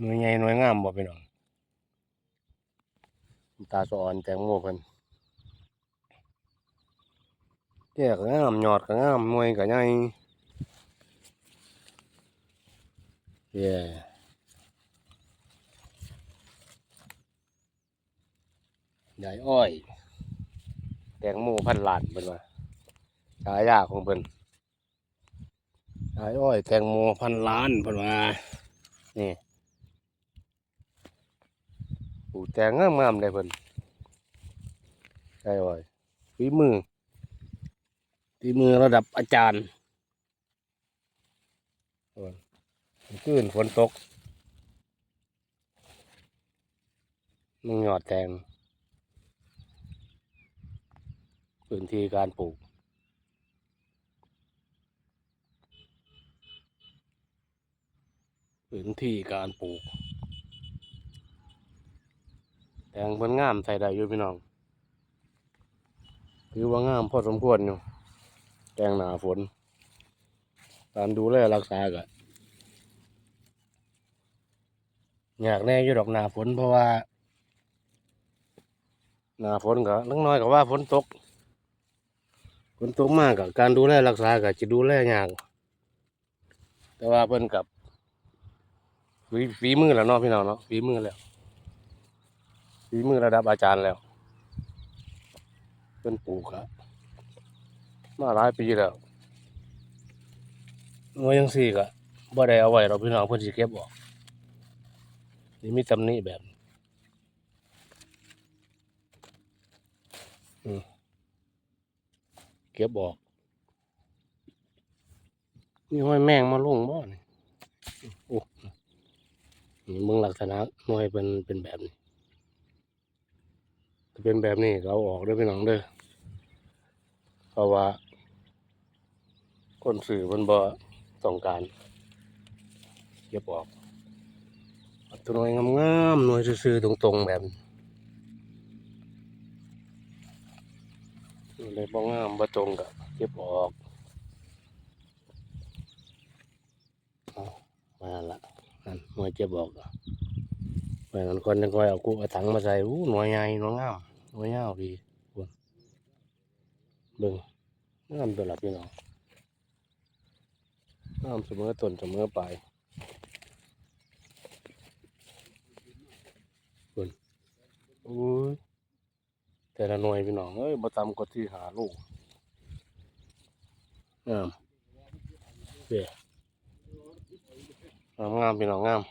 หน่วยใหญ่หน่วยงามบ่พี่น้องตาสะออนแตงโมเพิ่นแก่ก็งามยอดก็งามหน่วยก็ใหญ่เย้ใหญ่อ้อย แตงโมพันหลานเพิ่นว่าฉายาของเพิ่นยายอ้อย แตงโมพันล้านเพิ่นว่านี่ ปลูแตงงามๆเลยเพิ่นใช่อ้อยฝีมือฝีมือระดับอาจารย์เพิ่นคืนฝนตกมึงหยอดแตงพื้นที่การปลูกพื้นที่การปลูก แตงเพิ่นงามใส่ได้อยู่พี่น้องถือว่างามพอสมควรอยู่แตงหนาฝน การดูแลรักษาก็อยากแน่อยู่ดอกหนาฝนเพราะว่า หนาฝนก็ลังน้อยก็ว่าฝนตกฝนตกมากกับการดูแลรักษาก็จะดูแลยากแต่ว่าเพิ่นกับฝีฝีมือแล้วเนาะพี่น้องเนาะฝีมือแล้ว ฝีมือระดับอาจารย์แล้วเพิ่นปลูกครับมาหลายปีแล้วหน่วยยังสี่ก็บ่ได้เอาไว้เราพี่น้องเพิ่อนสิเก็บออกนี่มีตำหนิแบบอืมเก็บออกมีห้อยแมงมาลงบ่นี่โอ้นี่มึงลักษณะหน่วยเป็นเป็นแบบนี้ ถ้าเป็นแบบนี้เอาออกด้อพี่น้องเด้อเพราะว่า คนสื่อมันบ่ต้องการเก็บออกตัวหน่วยงามๆหน่วยซื่อๆตรงๆแบบเลยบ่งามบ่ตรงก็เก็บออกอมาละนั่นหน่วยเก็บออก อะไปนั้นคนจังคอยเอากุเอาถังมาใส่อู้หน่วยใหญ่หน่วยงามหน่วยยาวดีพุ่นเบิ่งงามตัวหละพี่น้องน้ำเสมอต้นเสมอปลายคุณอุ้ยแต่ละหน่วยพี่น้องเอ้ยบ่ต่ำกดที่หาลูกงามเด้งามงามพี่น้องงาม